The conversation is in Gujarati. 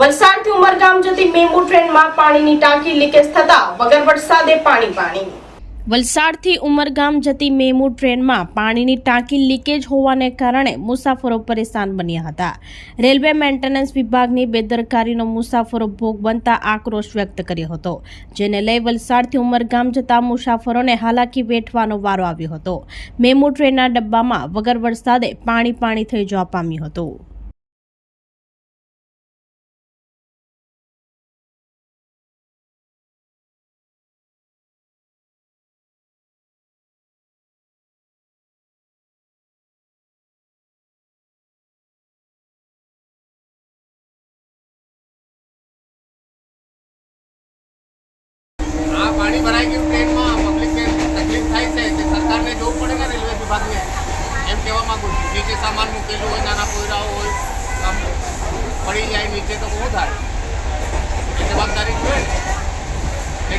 વલસાડથી ઉમરગામ જતી મેમુ ટ્રેનમાં પાણીની ટાંકી લીકેજ થતા વગર વરસાદે પાણી પાણી. વલસાડથી ઉમરગામ જતી મેમુ ટ્રેનમાં પાણીની ટાંકી લીકેજ હોવાને કારણે મુસાફરો પરેશાન બન્યા હતા. રેલવે મેન્ટેનન્સ વિભાગની બેદરકારીનો મુસાફરો ભોગ બનતા આક્રોશ વ્યક્ત કર્યો હતો, જેને લઈ વલસાડથી ઉમરગામ જતા મુસાફરોને હાલાકી વેઠવાનો વારો આવ્યો હતો. મેમુ ટ્રેનના ડબ્બામાં વગર વરસાદે પાણી પાણી થઈ જવા પામ્યું હતું. ભરાઈ ગયું ટ્રેનમાં પબ્લિકને તકલીફ થાય છે, તે સરકારને જોવું પડે ને રેલવે વિભાગને. એમ કહેવા માંગુ છું. નીચે સામાન મૂકેલું હોય, નાના કોયરાઓ હોય, આમ પડી જાય નીચે તો બહુ થાય. જવાબદારી જોઈએ ને